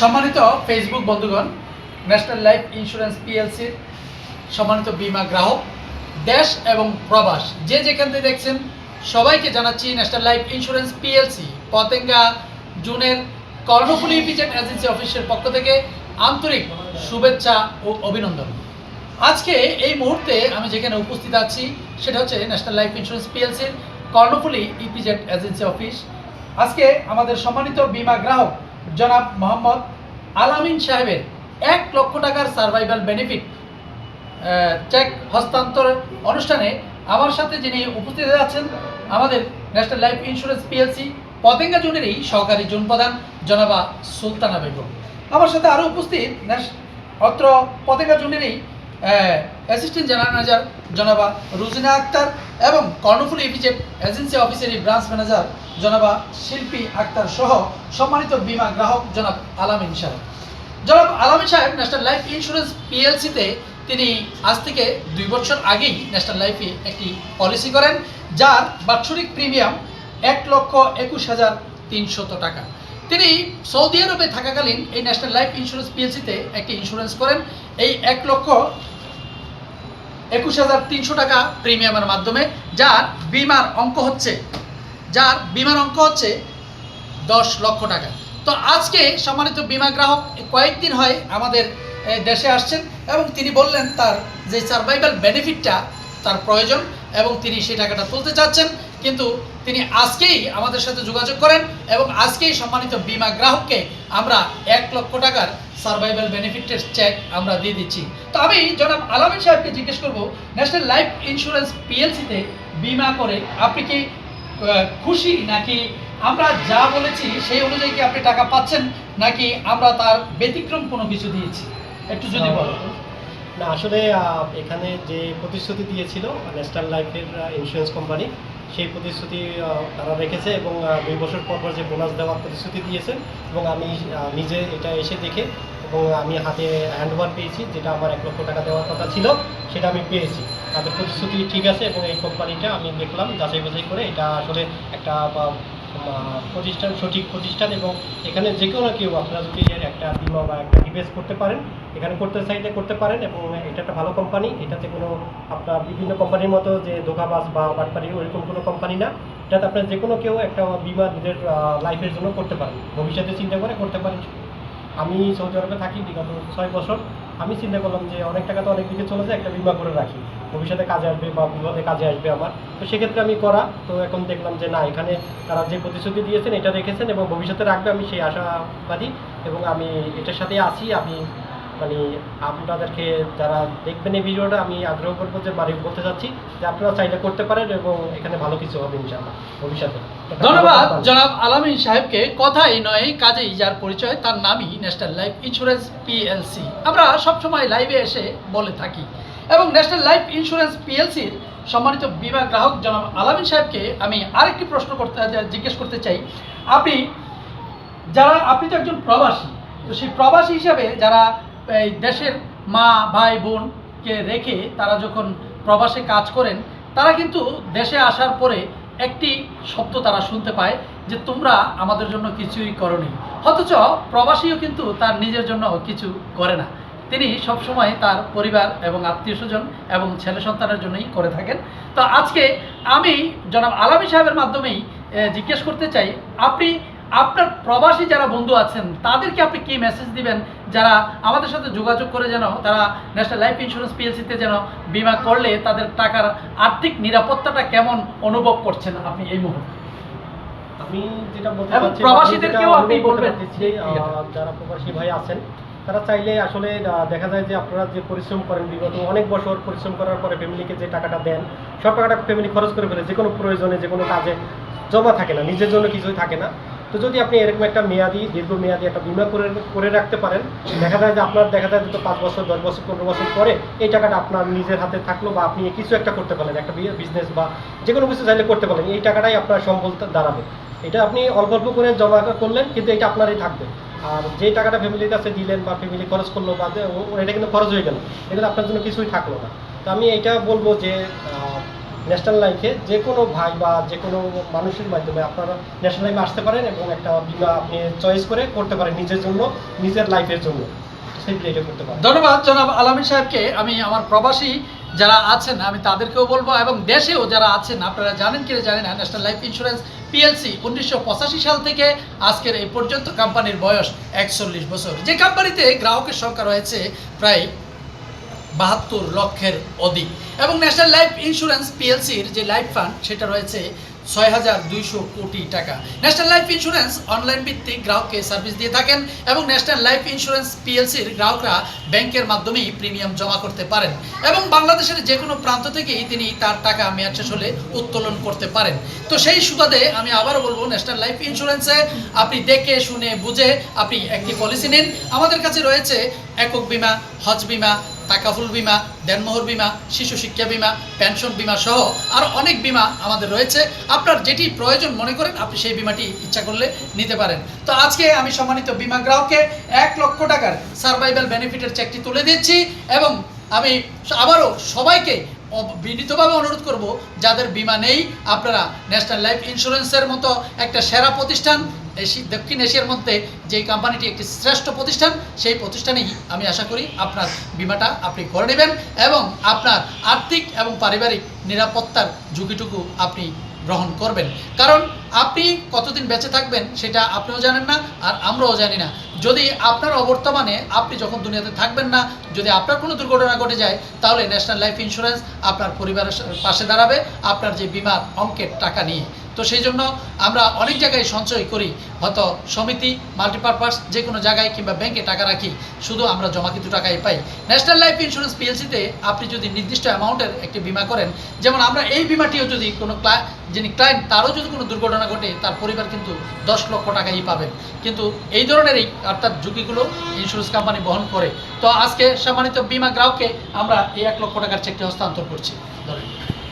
সম্মানিত ফেসবুক বন্ধুগণ national life insurance পিএলসির সম্মানিত বীমা গ্রাহক, দেশ এবং প্রবাস, যে যেখান থেকে দেখছেন, সবাইকে জানাচ্ছি National Life Insurance PLC Patenga জুনের কর্ণফুলি ইপিজেট এজেন্সি অফিসের পক্ষ থেকে আন্তরিক শুভেচ্ছা ও অভিনন্দন। আজকে এই মুহূর্তে আমি যেখানে উপস্থিত আছি, সেটা হচ্ছে ন্যাশনাল লাইফ ইন্স্যুরেন্স পিএলসির কর্ণফুলি ইপিজেড এজেন্সি অফিস আজকে আমাদের সম্মানিত বীমা গ্রাহক জনাব মোহাম্মদ আলামিন সাহেবের এক লক্ষ টাকার সার্ভাইভাল বেনিফিট চেক হস্তান্তর অনুষ্ঠানে আমার সাথে যিনি উপস্থিত আছেন, আমাদের National Life Insurance PLC Patenga জোনেরই সহকারী জোন প্রধান জনাবা সুলতানা বেগম। আমার সাথে আরও উপস্থিত অত্র পতেঙ্গা জোনেরই অ্যাসিস্ট্যান্ট জেনারেল ম্যানেজার জনাবা রুজিনা আক্তার এবং কর্ণফুলি ইপিজেড এজেন্সি অফিসেরই ব্রাঞ্চ ম্যানেজার জনাবা শিল্পী আক্তার সহ সম্মানিত বীমা গ্রাহক জনাব আলামিন সাহেব। জনাব আলামিন সাহেব ন্যাশনাল লাইফ ইন্স্যুরেন্স পিএলসিতে তিনি আজ থেকে দুই বছর আগেই ন্যাশনাল লাইফে একটি পলিসি করেন, যার বাৎসরিক প্রিমিয়াম এক লক্ষ একুশ হাজার তিনশত টাকা। তিনি সৌদি আরবে থাকাকালীন এই ন্যাশনাল লাইফ ইন্স্যুরেন্স পিএলসিতে একটি ইন্স্যুরেন্স করেন। এই এক লক্ষ একুশ হাজার তিনশো টাকা প্রিমিয়ামের মাধ্যমে যার বিমার অঙ্ক হচ্ছে, যার বিমার অঙ্ক হচ্ছে দশ লক্ষ টাকা। তো আজকে সম্মানিত বিমা গ্রাহক কয়েকদিন হয় আমাদের দেশে আসছেন এবং তিনি বললেন তার যে সার্ভাইভাল বেনিফিটটা তার প্রয়োজন এবং তিনি সেই টাকাটা তুলতে চাচ্ছেন। কিন্তু তিনি আজকেই আমাদের সাথে যোগাযোগ করেন এবং আজকেই সম্মানিত বিমা গ্রাহককে আমরা এক লক্ষ টাকার সার্ভাইভাল বেনিফিটের চেক আমরা দিয়ে দিচ্ছি। তো আমি জনাব আলামিন সাহেবকে জিজ্ঞেস করব ন্যাশনাল লাইফ ইন্স্যুরেন্স পিএলসিতে বিমা করে আপনি কি খুশি নাকি আমরা যা বলেছি সেই অনুযায়ী কি আপনি টাকা পাচ্ছেন নাকি আমরা তার ব্যতিক্রম কোনো কিছু দিয়েছি? একটু যদি বলো না আসলে এখানে যে প্রতিশ্রুতি দিয়েছিল ন্যাশনাল লাইফের ইন্স্যুরেন্স কোম্পানি সেই প্রতিশ্রুতি তারা রেখেছে এবং দুই বছর পর পর যে বোনাস দেওয়ার প্রতিশ্রুতি দিয়েছেন এবং আমি নিজে এটা এসে দেখে এবং আমি হাতে হ্যান্ডওভার পেয়েছি, যেটা আমার এক লক্ষ টাকা দেওয়ার কথা ছিল, সেটা আমি পেয়েছি। তাদের প্রতিশ্রুতি ঠিক আছে এবং এই কোম্পানিটা আমি দেখলাম, যাচাই বাছাই করে এটা আসলে একটা প্রতিষ্ঠান, সঠিক প্রতিষ্ঠান এবং এখানে যে কোনো কেউ আপনারা যদি এর একটা বিমা বা একটা ইনভেস্ট করতে পারেন, এখানে করতে চাইলে করতে পারেন এবং এটা একটা ভালো কোম্পানি এটাতে কোনো আপনার বিভিন্ন কোম্পানির মতো যে ধোকাবাজ বা বাটপারি ওইরকম কোনো কোম্পানি না। এটাতে আপনার যে কোনো কেউ একটা বিমা নিজের লাইফের জন্য করতে পারেন। ভবিষ্যতে চিন্তা করে করতে পারেন। আমি সৌদি আরবে থাকি বিগত ছয় বছর। আমি চিন্তা করলাম যে অনেক টাকা তো অনেক দিকে চলে যায়, একটা বিমা করে রাখি। ভবিষ্যতে কাজে আসবে বা বিপদে কাজে আসবে আমার। তো সেক্ষেত্রে আমি করা। তো এখন দেখলাম যে না, এখানে তারা যে প্রতিশ্রুতি দিয়েছেন, এটা রেখেছেন এবং ভবিষ্যতে রাখবে আমি সেই আশাবাদী এবং আমি এটার সাথে আছি। আমি মানে আপনাদেরকে যারা দেখবেন এই ভিডিওটা আমি আগ্রহ করব যে বাড়ি বলতে চাচ্ছি যে আপনারা চাইলে করতে পারেন এবং এখানে ভালো কিছু হবে ইনশাআল্লাহ ভবিষ্যতে। ধন্যবাদ। জনাব আলামিন সাহেবকে। কথাই নয় কাজেই যার পরিচয় তার নামই ন্যাশনাল লাইফ ইন্স্যুরেন্স পিএলসি আমরা সবসময় লাইভে এসে বলে থাকি। এবং ন্যাশনাল লাইফ ইন্স্যুরেন্স পিএলসির সম্মানিত বিমা গ্রাহক জনাব আলামিন সাহেবকে আমি আরেকটি প্রশ্ন করতে জিজ্ঞেস করতে চাই। আপনি যারা আপনি তো একজন প্রবাসী তো সেই প্রবাসী হিসাবে যারা এই দেশের মা, ভাই, বোনকে রেখে তারা যখন প্রবাসে কাজ করেন, তারা কিন্তু দেশে আসার পরে একটি শব্দ তারা শুনতে পায় যে, তোমরা আমাদের জন্য কিছুই করনি। অথচ প্রবাসীও কিন্তু তার নিজের জন্য কিছু করে না। তিনি সবসময় তার পরিবার এবং আত্মীয় স্বজন এবং ছেলে সন্তানের জন্যই করে থাকেন। তো আজকে আমি জনাব আলামী সাহেবের মাধ্যমেই জিজ্ঞেস করতে চাই, আপনি আপনার প্রবাসী যারা বন্ধু আছেন তাদেরকে আপনি কি মেসেজ দিবেন? যারা আমাদের সাথে যোগাযোগ করে যেন তারা ন্যাশনাল লাইফ ইন্স্যুরেন্স পিএলসিতে যেন বিমা করলে তাদের টাকার আর্থিক নিরাপত্তাটা কেমন অনুভব করছেন আপনি এই মুহূর্তে? আমি যেটা বলতে চাচ্ছি, প্রবাসীদেরকেও আপনি বলবেন। যারা প্রবাসী ভাই আছেন তারা চাইলে আসলে দেখা যায় যে আপনারা যে পরিশ্রম করেন বিগত অনেক বছর পরিশ্রম করার পরে ফ্যামিলিকে যে টাকাটা দেন সব টাকাটা ফ্যামিলি খরচ করে ফেলে যে কোনো প্রয়োজনে যে কোনো কাজে জমা থাকে না নিজের জন্য কিছুই থাকে না। তো যদি আপনি এরকম একটা মেয়াদি দীর্ঘমেয়াদী একটা বিমা করে করে রাখতে পারেন, দেখা যায় যে আপনার, দেখা যায় যে পাঁচ বছর, দশ বছর, পনেরো বছর পরে এই টাকাটা আপনার নিজের হাতে থাকল বা আপনি কিছু একটা করতে পারলেন, একটা বিজনেস বা যে কোনো কিছু চাইলে করতে পারলেন, এই টাকাটাই আপনার সম্বল দাঁড়াবে। এটা আপনি অল্প অল্প করে জমা করলেন, কিন্তু এটা আপনারই থাকবে। আর যে টাকাটা ফ্যামিলির কাছে দিলেন বা ফ্যামিলি খরচ করল বা এটা কিন্তু খরচ হয়ে গেল, এটা আপনার জন্য কিছুই থাকল না। তো আমি এটা বলব যে ন্যাশনাল লাইফে যে কোনো ভাই বা যে কোনো মানুষের মাধ্যমে আপনারা ন্যাশনাল লাইফে আসতে পারেন এবং একটা বিমা আপনি চয়েস করে করতে পারেন নিজের জন্য, নিজের লাইফের জন্য। ধন্যবাদ জনাব আলামী সাহেবকে। আমি আমার প্রবাসী যারা আছেন, আমি তাদেরকেও বলব এবং দেশেও যারা আছেন, আপনারা জানেন কি না জানেন ন্যাশনাল লাইফ ইন্স্যুরেন্স পিএলসি উনিশশো পঁচাশি সাল থেকে আজকের এই পর্যন্ত কোম্পানির বয়স একচল্লিশ বছর। যে কোম্পানিতে গ্রাহকের সংখ্যা রয়েছে প্রায় বাহাত্তর লক্ষের অধিক। এবং ন্যাশনাল লাইফ ইন্স্যুরেন্স পিএলসির যে লাইফ ফান্ড সেটা রয়েছে ছয় হাজার দুইশো কোটি টাকা। ন্যাশনাল লাইফ ইন্স্যুরেন্স অনলাইন ভিত্তিক গ্রাহককে সার্ভিস দিয়ে থাকেন এবং ন্যাশনাল লাইফ ইন্স্যুরেন্স পিএলসির গ্রাহকরা ব্যাংকের মাধ্যমেই প্রিমিয়াম জমা করতে পারেন এবং বাংলাদেশের যে কোনো প্রান্ত থেকেই তিনি তার টাকা মেয়াদ শেষ হলে উত্তোলন করতে পারেন। তো সেই সুবাদে আমি আবারও বলব ন্যাশনাল লাইফ ইন্স্যুরেন্সে আপনি দেখে, শুনে, বুঝে আপনি একটি পলিসি নিন। আমাদের কাছে রয়েছে একক বিমা, হজ বিমা তাকাফুল বিমা, দেনমোহর বিমা, শিশু শিক্ষা বিমা, পেনশন বিমা সহ আরও অনেক বিমা আমাদের রয়েছে। আপনার যেটি প্রয়োজন মনে করেন, আপনি সেই বিমাটি ইচ্ছা করলে নিতে পারেন। তো আজকে আমি সম্মানিত বিমা গ্রাহককে এক লক্ষ টাকার সার্ভাইভাল বেনিফিটের চেকটি তুলে দিচ্ছি এবং আমি আবারও সবাইকে বিনীতভাবে অনুরোধ করব, যাদের বিমা নেই, আপনারা ন্যাশনাল লাইফ ইন্স্যুরেন্সের মতো একটা সেরা প্রতিষ্ঠান দক্ষিণ এশিয়ার মধ্যে যে কোম্পানিটি একটি শ্রেষ্ঠ প্রতিষ্ঠান, সেই প্রতিষ্ঠানেই আমি আশা করি আপনার বিমাটা আপনি করে নেবেন এবং আপনার আর্থিক এবং পারিবারিক নিরাপত্তার ঝুঁকিটুকু আপনি গ্রহণ করবেন। কারণ আপনি কতদিন বেঁচে থাকবেন সেটা আপনিও জানেন না আর আমরাও জানি না। যদি আপনার অবর্তমানে আপনি যখন দুনিয়াতে থাকবেন না, যদি আপনার কোনো দুর্ঘটনা ঘটে যায়, তাহলে ন্যাশনাল লাইফ ইন্স্যুরেন্স আপনার পরিবারের পাশে দাঁড়াবে, আপনার যে বিমার অঙ্কের টাকা নিয়ে। তো সেই জন্য আমরা অনেক জায়গায় সঞ্চয় করি, হয়তো সমিতি মাল্টিপারপাস যে কোনো জায়গায় কিংবা ব্যাংকে টাকা রাখি, শুধু আমরা জমা কিন্তু টাকাই পাই। ন্যাশনাল লাইফ ইন্স্যুরেন্স পিএলসিতে আপনি যদি নির্দিষ্ট অ্যামাউন্টের একটি বিমা করেন, যেমন আমরা এই বিমাটিও যদি কোনো ক্লা যিনি ক্লায়েন্ট তারও যদি কোনো দুর্ঘটনা ঘটে, তার পরিবার কিন্তু দশ লক্ষ টাকাই পাবেন। কিন্তু এই ধরনেরই অর্থাৎ ঝুঁকিগুলো ইন্স্যুরেন্স কোম্পানি বহন করে। তো আজকে সম্মানিত বিমা গ্রাহককে আমরা এই এক লক্ষ টাকার চেকটি হস্তান্তর করছি। ধন্যবাদ।